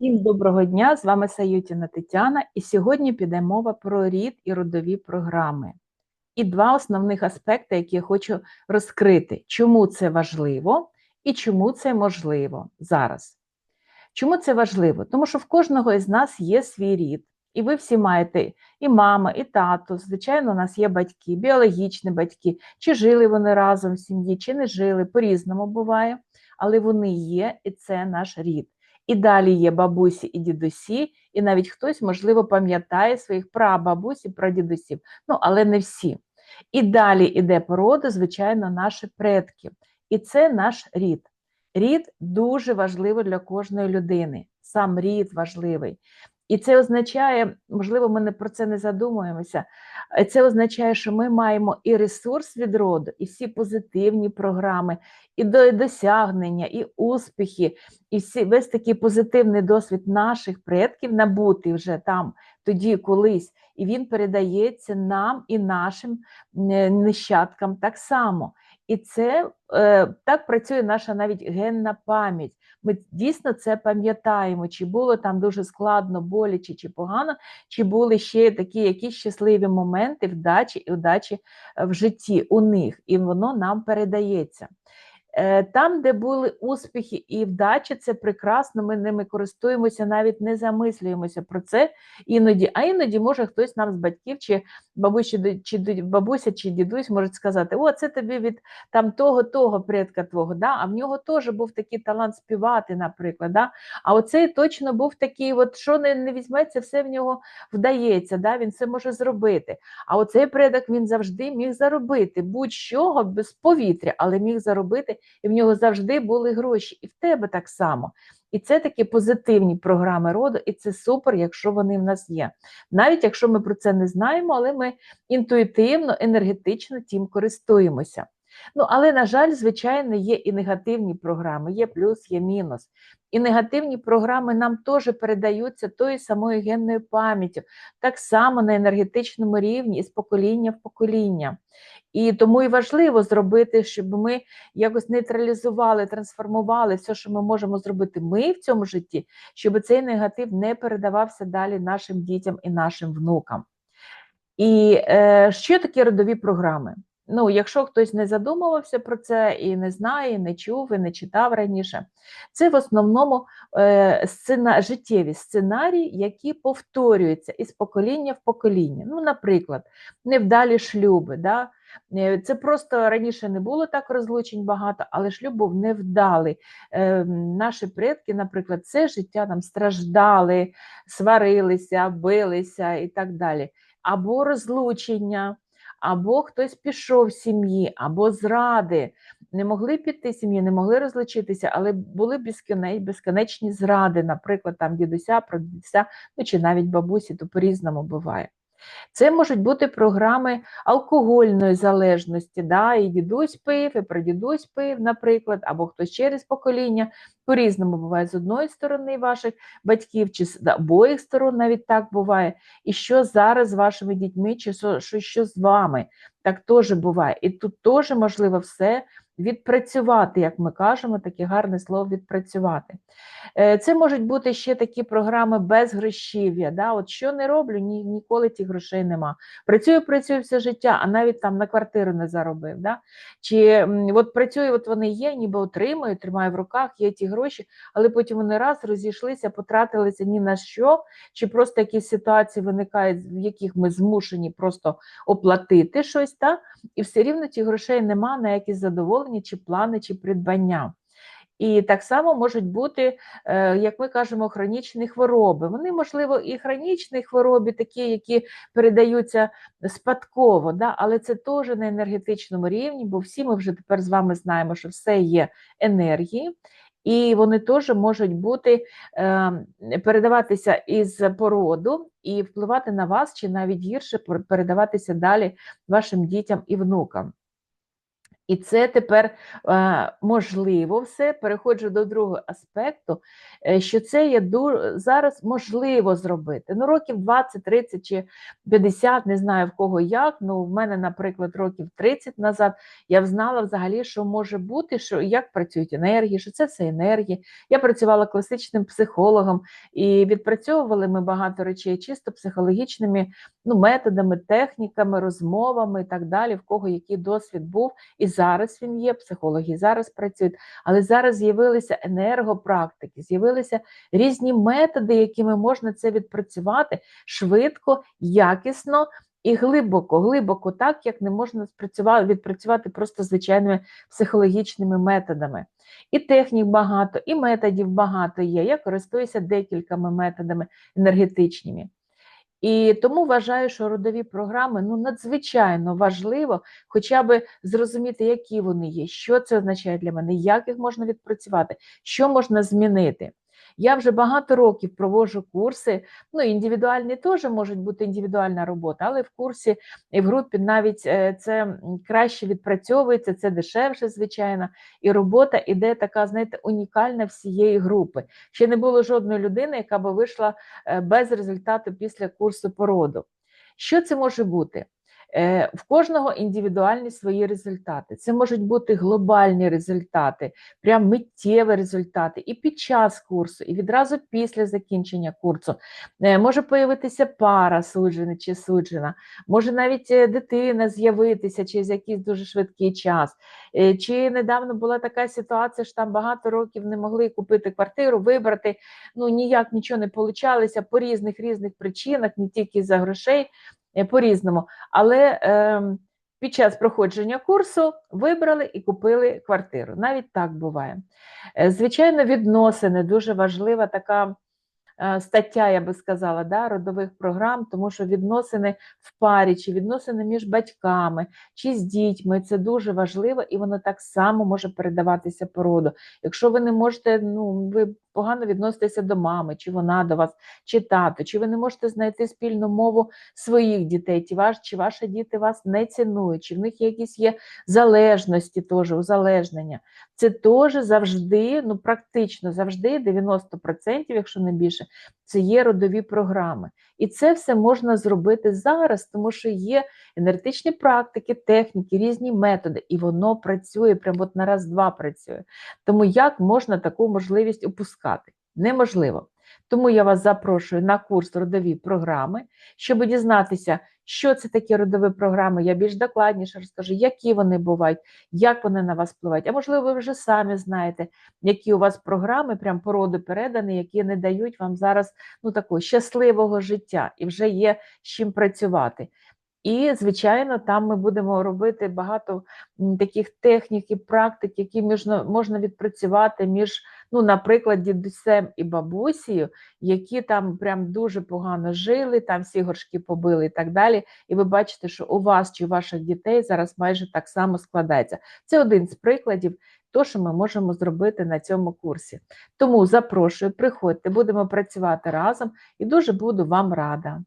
Всім доброго дня! З вами Саютіна Тетяна, і сьогодні піде мова про рід і родові програми. І два основних аспекти, які я хочу розкрити, чому це важливо і чому це можливо зараз. Чому це важливо? Тому що в кожного із нас є свій рід, і ви всі маєте і мама, і тато. Звичайно, у нас є батьки, біологічні батьки, чи жили вони разом в сім'ї, чи не жили, по-різному буває, але вони є, і це наш рід. І далі є бабусі і дідусі, і навіть хтось, можливо, пам'ятає своїх прабабусі, прадідусів, ну, але не всі. І далі йде порода, звичайно, наші предки. І це наш рід. Рід дуже важливий для кожної людини. Сам рід важливий. І це означає, можливо, ми не про це не задумуємося. Це означає, що ми маємо і ресурс від роду, і всі позитивні програми, і досягнення, і успіхи, і всі, весь такий позитивний досвід наших предків набути вже там, тоді колись, і він передається нам і нашим нащадкам так само. І це е, так працює наша навіть генна пам'ять. Ми дійсно це пам'ятаємо, чи було там дуже складно, боляче чи погано, чи були ще такі якісь щасливі моменти вдачі і удачі в житті у них, і воно нам передається. Е, там, де були успіхи і вдачі, це прекрасно, ми ними користуємося, навіть не замислюємося про це іноді. А іноді може хтось нам з батьків, чи бабусі, чи бабуся, чи дідусь може сказати: О, це тобі від там того, того предка твого. Да? А в нього теж був такий талант співати, наприклад. Да? А оцей точно був такий, от що не, не візьметься, все в нього вдається, да? він все може зробити. А оцей предок він завжди міг заробити будь-що без повітря, але міг заробити і в нього завжди були гроші, і в тебе так само. І це такі позитивні програми роду, і це супер, якщо вони в нас є. Навіть якщо ми про це не знаємо, але ми інтуїтивно, енергетично тим користуємося. Ну, але, на жаль, звичайно, є і негативні програми, є плюс, є мінус. І негативні програми нам теж передаються тою самою генною пам'яттю, так само на енергетичному рівні і з покоління в покоління. І тому і важливо зробити, щоб ми якось нейтралізували, трансформували все, що ми можемо зробити ми в цьому житті, щоб цей негатив не передавався далі нашим дітям і нашим внукам. І е, що такі родові програми? Ну, якщо хтось не задумувався про це і не знає, не чув, і не читав раніше, це в основному е, сцена, життєві сценарії, які повторюються із покоління в покоління. Ну, наприклад, невдалі шлюби. Да? Е, це просто раніше не було так розлучень багато, але шлюб був невдалий. Е, Наші предки, наприклад, це життя там страждали, сварилися, билися і так далі. Або розлучення або хтось пішов з сім'ї, або зради. Не могли піти сім'ї, не могли розлучитися, але були безконечні зради, наприклад, там дідуся, прадідуся, ну чи навіть бабусі, то по-різному буває. Це можуть бути програми алкогольної залежності. Да? І дідусь пив, і прадідусь пив, наприклад, або хтось через покоління. По-різному буває з одної сторони ваших батьків, чи з обох сторон навіть так буває. І що зараз з вашими дітьми, чи що, що з вами, так теж буває. І тут теж можливо все відпрацювати, як ми кажемо, таке гарне слово відпрацювати. Е, це можуть бути ще такі програми без грошів'я. Да? От Що не роблю, ні, ніколи тих грошей нема. Працюю, працюю все життя, а навіть там на квартиру не заробив. Да? Чи от працюю, от вони є, ніби отримую, тримаю в руках, є ті гроші, але потім вони раз розійшлися, потратилися ні на що, чи просто якісь ситуації виникають, в яких ми змушені просто оплатити щось, да? і все рівно ті грошей нема на якісь задоволення замовлення, чи плани, чи придбання. І так само можуть бути, е, як ми кажемо, хронічні хвороби. Вони, можливо, і хронічні хвороби, такі, які передаються спадково, да? але це теж на енергетичному рівні, бо всі ми вже тепер з вами знаємо, що все є енергії, і вони теж можуть бути е, передаватися із породу і впливати на вас, чи навіть гірше передаватися далі вашим дітям і внукам. І це тепер е, можливо все. Переходжу до другого аспекту, е, що це є ду- зараз можливо зробити. Ну, років 20, 30 чи 50, не знаю в кого як. Ну, в мене, наприклад, років 30 назад я знала взагалі, що може бути, що як працюють енергії, що це все енергії. Я працювала класичним психологом і відпрацьовували ми багато речей чисто психологічними ну, методами, техніками, розмовами і так далі, в кого який досвід був. І зараз він є, психологи зараз працюють, але зараз з'явилися енергопрактики, з'явилися різні методи, якими можна це відпрацювати швидко, якісно і глибоко, глибоко, так як не можна спрацювати, відпрацювати просто звичайними психологічними методами. І технік багато, і методів багато є. Я користуюся декількома методами енергетичними. І тому вважаю, що родові програми ну надзвичайно важливо хоча б зрозуміти, які вони є, що це означає для мене, як їх можна відпрацювати, що можна змінити. Я вже багато років проводжу курси. Ну, індивідуальні теж можуть бути індивідуальна робота, але в курсі і в групі навіть е, це краще відпрацьовується, це дешевше, звичайно, і робота іде така, знаєте, унікальна всієї групи. Ще не було жодної людини, яка би вийшла е, без результату після курсу породу. Що це може бути? Е, В кожного індивідуальні свої результати. Це можуть бути глобальні результати, прям миттєві результати і під час курсу, і відразу після закінчення курсу. Е, Може появитися пара суджена чи суджена, може навіть е, дитина з'явитися через якийсь дуже швидкий час. Чи недавно була така ситуація, що там багато років не могли купити квартиру, вибрати, ну ніяк нічого не получалося по різних різних причинах, не тільки за грошей, по-різному. Але е, під час проходження курсу вибрали і купили квартиру. Навіть так буває. Е, Звичайно, відносини дуже важлива така е, стаття, я би сказала, да, родових програм, тому що відносини в парі, чи відносини між батьками, чи з дітьми це дуже важливо, і воно так само може передаватися по роду. Якщо ви не можете, ну ви погано відноситеся до мами, чи вона до вас, чи тато, чи ви не можете знайти спільну мову своїх дітей, чи, ваш, ваші діти вас не цінують, чи в них якісь є залежності, теж узалежнення. Це теж завжди, ну практично завжди, 90%, якщо не більше, це є родові програми. І це все можна зробити зараз, тому що є енергетичні практики, техніки, різні методи, і воно працює, прямо от на раз-два працює. Тому як можна таку можливість упускати? Неможливо. Тому я вас запрошую на курс родові програми, щоб дізнатися, що це такі родові програми. Я більш докладніше розкажу, які вони бувають, як вони на вас впливають. А можливо, ви вже самі знаєте, які у вас програми, прям породи передані, які не дають вам зараз ну, такого щасливого життя, і вже є з чим працювати. І, звичайно, там ми будемо робити багато таких технік і практик, які можна, відпрацювати між, ну, наприклад, дідусем і бабусею, які там прям дуже погано жили, там всі горшки побили і так далі. І ви бачите, що у вас чи у ваших дітей зараз майже так само складається. Це один з прикладів, то, що ми можемо зробити на цьому курсі. Тому запрошую, приходьте, будемо працювати разом і дуже буду вам рада.